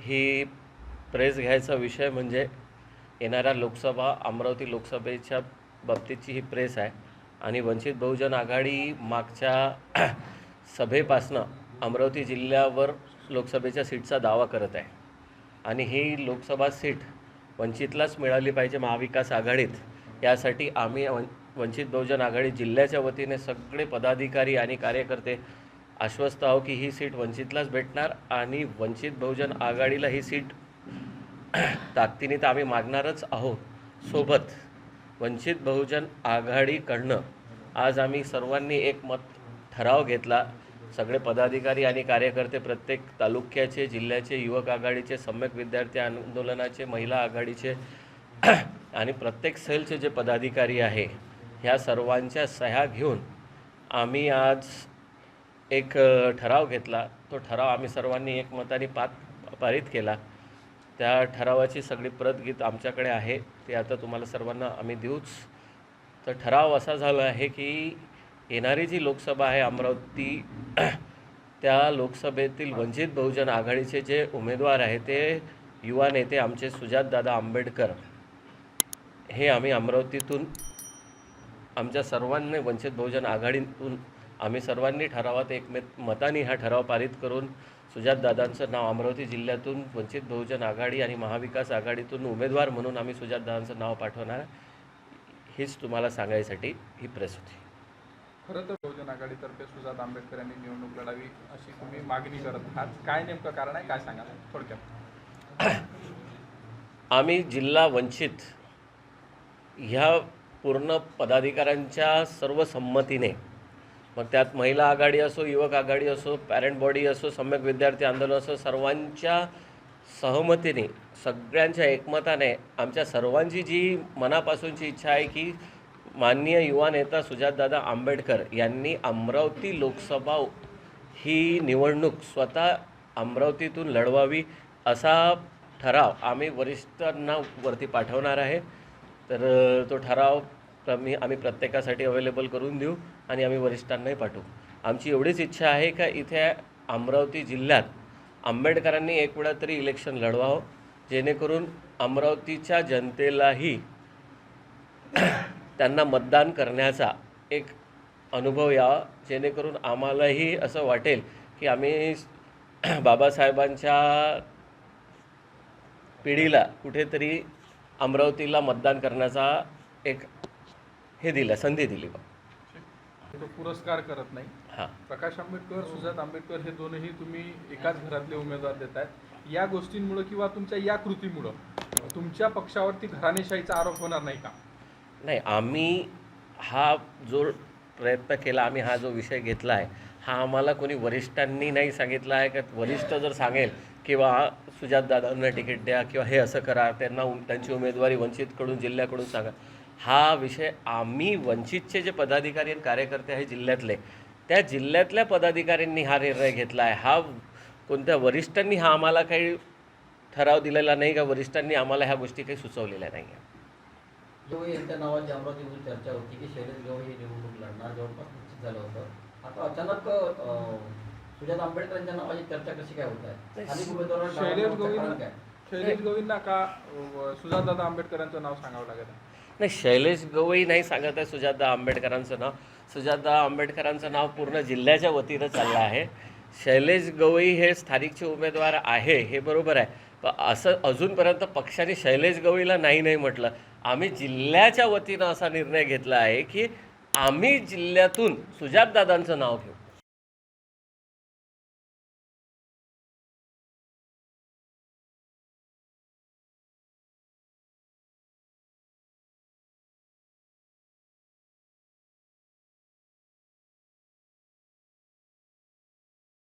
ही press घ्यायचा विषय म्हणजे येणाऱ्या लोकसभा अमरावती लोकसभेच्या बाबतीतची ही प्रेस आहे. आणि वंचित बहुजन आघाडी मागच्या सभेपासनं अमरावती जिल्ह्यावर लोकसभेच्या सीटचा दावा करत आहे. आणि ही लोकसभा सीट वंचितलाच मिळाली पाहिजे महाविकास आघाडीत. यासाठी आम्ही वंचित बहुजन आघाडी जिल्ह्याच्या वतीने सगळे पदाधिकारी आणि कार्यकर्ते आश्वस्त आहो की ही सीट वंचितलाच भेटणार आणि वंचित बहुजन आघाडीला ही सीट ताकदीने तर आम्ही मागणारच आहोत. सोबत वंचित बहुजन आघाडीकडनं आज आम्ही सर्वांनी एक मत ठराव घेतला. सगळे पदाधिकारी आणि कार्यकर्ते प्रत्येक तालुक्याचे जिल्ह्याचे युवक आघाडीचे सम्यक विद्यार्थी आंदोलनाचे महिला आघाडीचे आणि प्रत्येक सेलचे जे पदाधिकारी आहे ह्या सर्वांच्या सह्या घेऊन आम्ही आज एक ठराव घेतला. तो ठराव आम्ही सर्वांनी एकमताने पात पारित केला. त्या ठरावाची सगळी प्रत गीत आमच्याकडे आहे. ते आता तुम्हाला सर्वांना आम्ही देऊच. तर ठराव असा झाला आहे की येणारी जी लोकसभा आहे अमरावती त्या लोकसभेतील वंचित बहुजन आघाडीचे जे उमेदवार आहे ते युवा नेते आमचे सुजातदादा आंबेडकर. हे आम्ही अमरावतीतून आमच्या सर्वांनी वंचित बहुजन आघाडीतून आम्ही सर्वांनी ठरावात एकमेत मताने हा ठराव पारित करून सुजातदादांचं नाव अमरावती जिल्ह्यातून वंचित बहुजन आघाडी आणि महाविकास आघाडीतून उमेदवार म्हणून आम्ही सुजातदादांचं नाव पाठवणार. हीच तुम्हाला सांगायसाठी ही प्रेस होती खरं तर बहुजन आघाडीतर्फे सुजात आंबेडकर यांनी निवडणूक लढावी अशी तुम्ही मागणी करत आहात. काय नेमकं कारण आहे? काय सांगाल? थोडक्यात. आम्ही जिल्हा वंचित ह्या पूर्ण पदाधिकाऱ्यांच्या सर्व संमतीने मग त्यात महिला आघाडी असो युवक आघाडी असो पॅरेंट बॉडी असो सम्यक विद्यार्थी आंदोलन असो सर्वांच्या सहमतीने सगळ्यांच्या एकमताने आमच्या सर्वांची जी मनापासूनची इच्छा आहे की माननीय युवा नेता सुजातदादा आंबेडकर यांनी अमरावती लोकसभा ही निवडणूक स्वतः अमरावतीतून लढवावी असा ठराव आम्ही वरिष्ठांना वरती पाठवणार आहे. तर तो ठराव मी आम्ही प्रत्येकासाठी अवेलेबल करून देऊ आणि आम्ही वरिष्ठांनाही पाठवू. आमची एवढीच इच्छा आहे का इथे अमरावती जिल्ह्यात आंबेडकरांनी एक वेळा तरी इलेक्शन लढवावं जेणेकरून अमरावतीच्या जनतेलाही त्यांना मतदान करण्याचा एक अनुभव यावा जेणेकरून आम्हालाही असं वाटेल की आम्ही बाबासाहेबांच्या पिढीला कुठेतरी अमरावतीला मतदान करण्याचा एक हे दिलं संधी दिली बा. तो पुरस्कार करत नाही. हां. प्रकाश आंबेडकर सुजात आंबेडकर हे दोनही तुम्ही एकाच घरातले उमेदवार देत आहेत या गोष्टींमुळं किंवा तुमच्या या कृतीमुळं तुमच्या पक्षावरती घराणेशाहीचा आरोप होणार नाही का? नाही आम्ही हा जो प्रयत्न केला आम्ही हा जो विषय घेतला आहे हा आम्हाला कोणी वरिष्ठांनी नाही सांगितला आहे. का वरिष्ठ जर सांगेल किंवा सुजातदादांना तिकीट द्या किंवा हे असं करा त्यांना त्यांची उमेदवारी वंचितकडून जिल्ह्याकडून सांगा. हा विषय आम्ही वंचितचे जे पदाधिकारी आणि कार्यकर्ते आहे जिल्ह्यातले त्या जिल्ह्यातल्या पदाधिकाऱ्यांनी हा निर्णय घेतला आहे हा कोणत्या वरिष्ठांनी हा आम्हाला काही ठराव दिलेला नाही का? वरिष्ठांनी आम्हाला ह्या गोष्टी काही सुचवलेल्या नाही. आहे गवई यांच्या नावाची अमरावतीमध्ये चर्चा होती की शैलेश गवई हे निवडणूक लढणार. जवळपास निश्चित झालं होतं. आता अचानक अं, सुजात आंबेडकर यांच्या नावाची चर्चा कशी काय होत आहे? उमेदवारांना शैलेश काय? शैलेश गवईंना का सुजातदादा आंबेडकरांचं नाव सांगावं लागेल? नाही शैलेश गवई नाही सांगत आहे सुजाता आंबेडकरांचं नाव. सुजाता आंबेडकरांचं नाव पूर्ण जिल्ह्याच्या वतीनं चाललं आहे. शैलेश गवई हे स्थानिकचे उमेदवार आहे हे बरोबर आहे. पण असं अजूनपर्यंत पक्षाने शैलेश गवईला नाही नाही म्हटलं. आम्ही जिल्ह्याच्या वतीनं असा निर्णय घेतला आहे की आम्ही जिल्ह्यातून सुजातदादांचं नाव घेऊ.